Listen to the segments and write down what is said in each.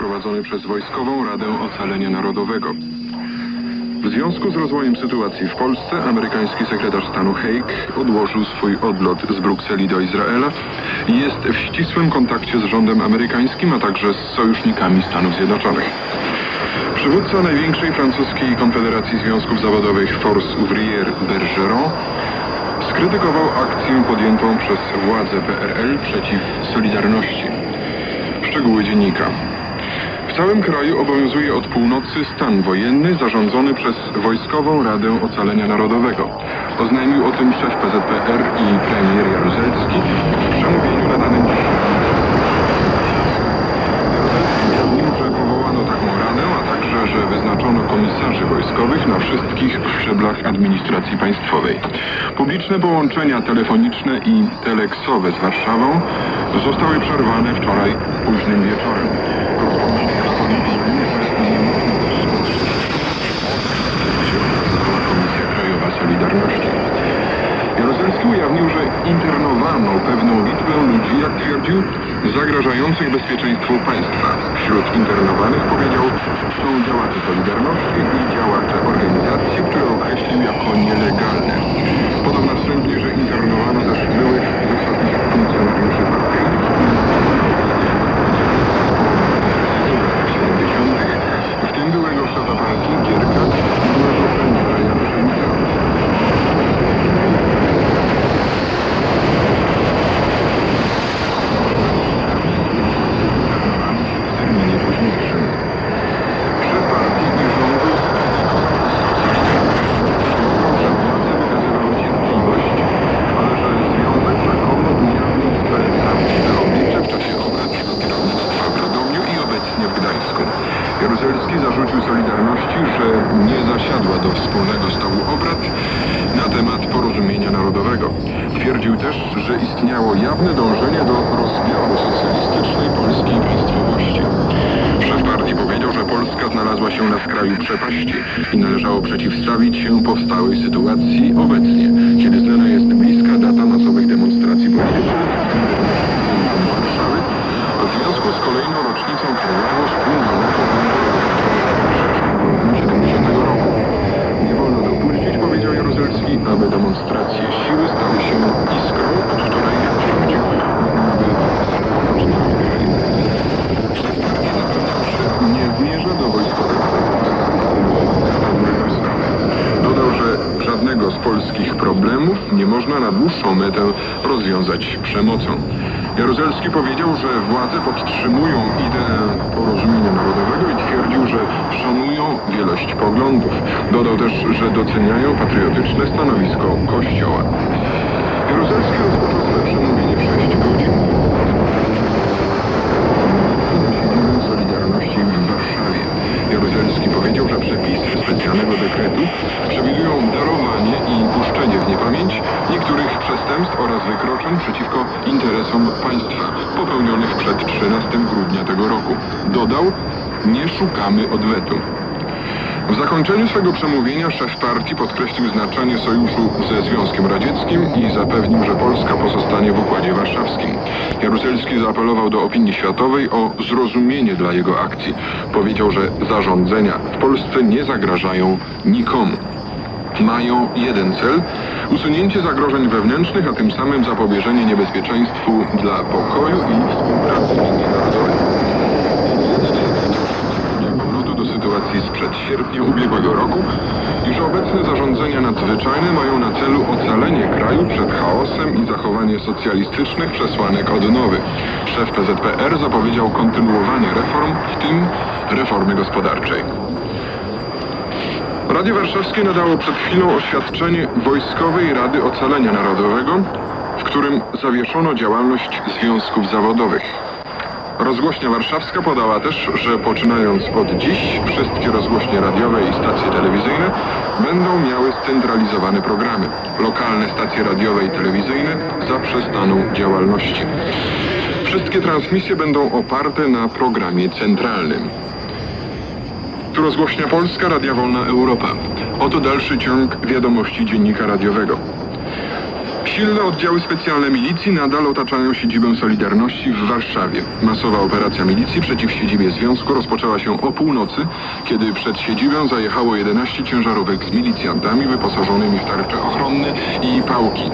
prowadzony przez Wojskową Radę Ocalenia Narodowego. W związku z rozwojem sytuacji w Polsce, amerykański sekretarz stanu Haig odłożył swój odlot z Brukseli do Izraela i jest w ścisłym kontakcie z rządem amerykańskim, a także z sojusznikami Stanów Zjednoczonych. Przywódca największej francuskiej konfederacji związków zawodowych Force Ouvrière Bergeron skrytykował akcję podjętą przez władze PRL przeciw Solidarności. Szczegóły dziennika. W całym kraju obowiązuje od północy stan wojenny zarządzony przez Wojskową Radę Ocalenia Narodowego. Oznajmił o tym szef PZPR i premier Jaruzelski w przemówieniu nadanym dziś. Jaruzelski że powołano taką radę, a także, że wyznaczono komisarzy wojskowych na wszystkich szczeblach administracji państwowej. Publiczne połączenia telefoniczne i teleksowe z Warszawą zostały przerwane wczoraj późnym wieczorem. Komisja Krajowa Solidarności. Jaruzelski ujawnił, że internowano pewną liczbę ludzi, jak twierdził, zagrażających bezpieczeństwu państwa. Wśród internowanych, powiedział, są działacze Solidarności i działacze organizacji, które określił jako nielegalne. Podał następnie, że internowano też byłych Şimdi ve Yusuf'a bırakayım geri kalk. Twierdził też, że istniało jawne dążenie do rozbioru socjalistycznej polskiej państwowości. Szef partii powiedział, że Polska znalazła się na skraju przepaści i należało przeciwstawić się powstałej sytuacji obecnie, kiedy znana jest bliska data masowych demonstracji politycznych w Warszawy, w związku z kolejną rocznicą terroru spłynionego w 70 roku. Nie wolno dopuścić, powiedział Jaruzelski, aby demonstracje siły stały się iskrą, od której rządzi Szef partii zapewniał, że nie zmierza do wojskowego Dodał, że polskich problemów nie można na dłuższą metę rozwiązać przemocą. Jaruzelski powiedział, że władze podtrzymują ideę porozumienia narodowego i twierdził, że szanują wielość poglądów. Dodał też, że doceniają patriotyczne stanowisko Kościoła. Jaruzelski 13 grudnia tego roku. Dodał, nie szukamy odwetu. W zakończeniu swego przemówienia szef partii podkreślił znaczenie sojuszu ze Związkiem Radzieckim i zapewnił, że Polska pozostanie w Układzie Warszawskim. Jaruzelski zaapelował do opinii światowej o zrozumienie dla jego akcji. Powiedział, że zarządzenia w Polsce nie zagrażają nikomu. Mają jeden cel usunięcie zagrożeń wewnętrznych, a tym samym zapobieżenie niebezpieczeństwu dla pokoju i współpracy międzynarodowej do sytuacji sprzed sierpnia ubiegłego roku i że obecne zarządzenia nadzwyczajne mają na celu ocalenie kraju przed chaosem i zachowanie socjalistycznych przesłanek odnowy. Szef PZPR zapowiedział kontynuowanie reform, w tym reformy gospodarczej. Radio Warszawskie nadało przed chwilą oświadczenie Wojskowej Rady Ocalenia Narodowego, w którym zawieszono działalność związków zawodowych. Rozgłośnia warszawska podała też, że poczynając od dziś wszystkie rozgłośnie radiowe i stacje telewizyjne będą miały scentralizowane programy. Lokalne stacje radiowe i telewizyjne zaprzestaną działalności. Wszystkie transmisje będą oparte na programie centralnym. Tu rozgłośnia Polska, Radia Wolna Europa. Oto dalszy ciąg wiadomości dziennika radiowego. Silne oddziały specjalne milicji nadal otaczają siedzibę Solidarności w Warszawie. Masowa operacja milicji przeciw siedzibie Związku rozpoczęła się o północy, kiedy przed siedzibę zajechało 11 ciężarówek z milicjantami wyposażonymi w tarcze ochronne i pałki.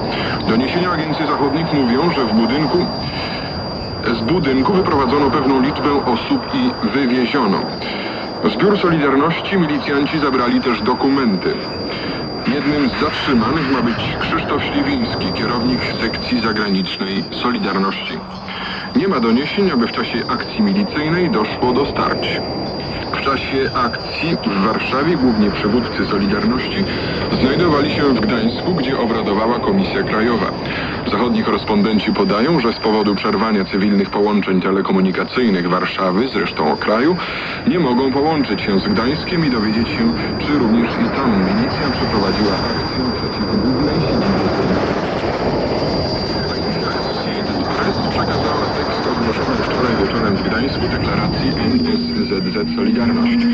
Doniesienia agencji zachodnich mówią, że w budynku z budynku wyprowadzono pewną liczbę osób i wywieziono. W zbiór Solidarności milicjanci zabrali też dokumenty. Jednym z zatrzymanych ma być Krzysztof Śliwiński, kierownik sekcji zagranicznej Solidarności. Nie ma doniesień, aby w czasie akcji milicyjnej doszło do starć. W czasie akcji w Warszawie głównie przywódcy Solidarności znajdowali się w Gdańsku, gdzie obradowała Komisja Krajowa. Zachodni korespondenci podają, że z powodu przerwania cywilnych połączeń telekomunikacyjnych Warszawy z resztą kraju nie mogą połączyć się z Gdańskiem i dowiedzieć się, czy również i tam milicja przeprowadziła akcję Gdańsku deklaracji NSZZ Solidarność.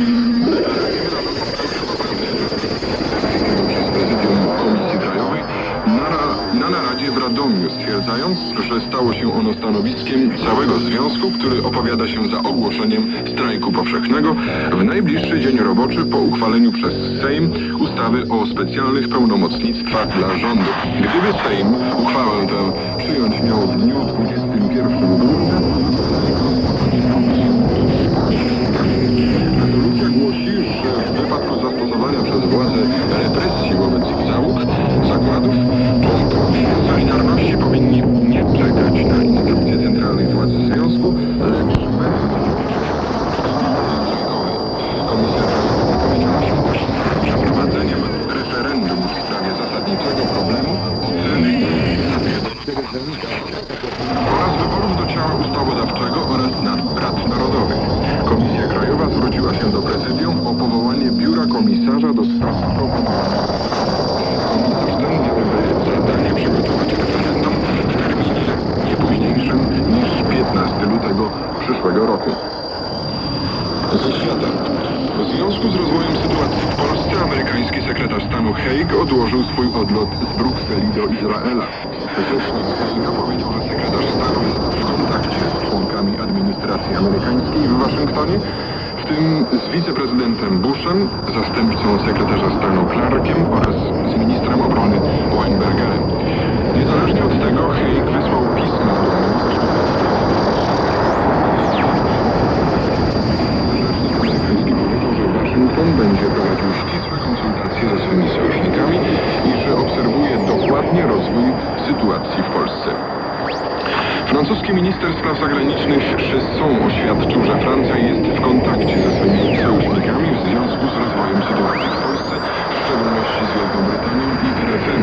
Komisji na, na naradzie w Radomiu, stwierdzając, że stało się ono stanowiskiem całego związku, który opowiada się za ogłoszeniem strajku powszechnego w najbliższy dzień roboczy po uchwaleniu przez Sejm ustawy o specjalnych pełnomocnictwach dla rządu. Gdyby Sejm uchwałę tę przyjąć miał w dniu 21 grudnia, wyborów do ciała ustawodawczego oraz nad Rad Narodowych. Komisja Krajowa zwróciła się do prezydium o powołanie biura komisarza do spraw. Komisarz ten miałby zadanie przygotować referendum w terminie nie późniejszym niż 15 lutego przyszłego roku. Ze świata. W związku z rozwojem sytuacji w Polsce amerykański sekretarz stanu Haig odłożył swój odlot z Brukseli do Izraela. Rzecznik Haiga powiedział, że sekretarz stanu jest w kontakcie z członkami administracji amerykańskiej w Waszyngtonie, w tym z wiceprezydentem Bushem, zastępcą sekretarza stanu Clarkiem oraz z ministrem obrony Weinbergerem. Niezależnie od tego Haig wysłał pismo do Rzecznik amerykański powiedział, że Waszyngton będzie prowadził ścisłe konsultacje ze swymi sojusznikami i że obserwuje dokładnie rozwój sytuacji w Polsce. Francuski minister spraw zagranicznych Chesson oświadczył, że Francja jest w kontakcie ze swymi sojusznikami w związku z rozwojem sytuacji w Polsce, w szczególności z Wielką Brytanią i RFN.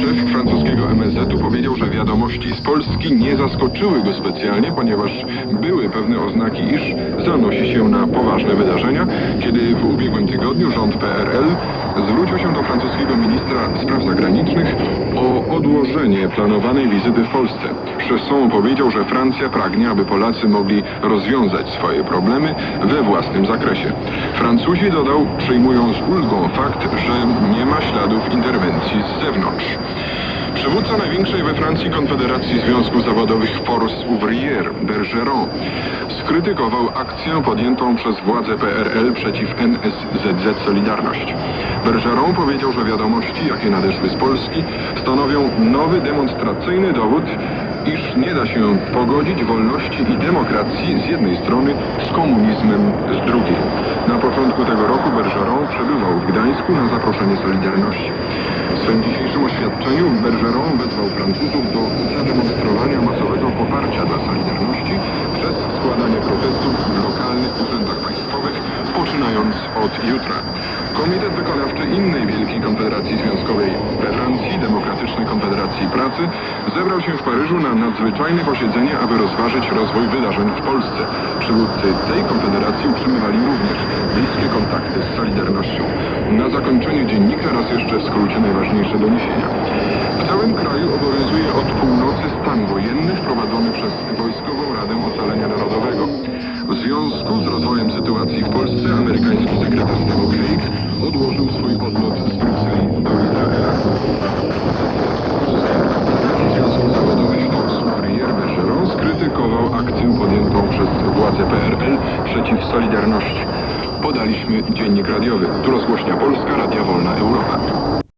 Szef francuskiego MSZ-u powiedział, że wiadomości z Polski nie zaskoczyły go specjalnie, ponieważ były pewne oznaki, iż zanosi się na poważne wydarzenia, kiedy w ubiegłym tygodniu rząd PRL zwrócił się do francuskiego ministra spraw zagranicznych o odłożenie planowanej wizyty w Polsce. Chesson powiedział, że Francja pragnie, aby Polacy mogli rozwiązać swoje problemy we własnym zakresie. Francuzi, dodał, przyjmują z ulgą fakt, że nie ma śladów interwencji z zewnątrz. Przywódca największej we Francji Konfederacji Związków Zawodowych Force Ouvrière, Bergeron, skrytykował akcję podjętą przez władze PRL przeciw NSZZ Solidarność. Bergeron powiedział, że wiadomości, jakie nadeszły z Polski, stanowią nowy demonstracyjny dowód, iż nie da się pogodzić wolności i demokracji z jednej strony z komunizmem z drugiej. Na początku tego roku Bergeron przebywał w Gdańsku na zaproszenie Solidarności. W swym dzisiejszym oświadczeniu Bergeron wezwał Francuzów do zademonstrowania masowego poparcia dla Solidarności przez składanie protestów w lokalnych urzędach państwowych, poczynając od jutra. Komitet Wykonawczy innej wielkiej konfederacji związkowej we Francji, Demokratycznej Konfederacji Pracy, zebrał się w Paryżu na nadzwyczajne posiedzenie, aby rozważyć rozwój wydarzeń w Polsce. Przywódcy tej konfederacji utrzymywali również bliskie kontakty z Solidarnością. Na zakończenie dziennika raz jeszcze w skrócie najważniejsze doniesienia. W całym kraju obowiązuje od północy stan wojenny wprowadzony przez Wojskową Radę Ocalenia Narodowego. W związku z rozwojem sytuacji w Polsce amerykański sekretarz stanu Podaliśmy Dziennik Radiowy. Tu rozgłośnia Polska, Radia Wolna Europa.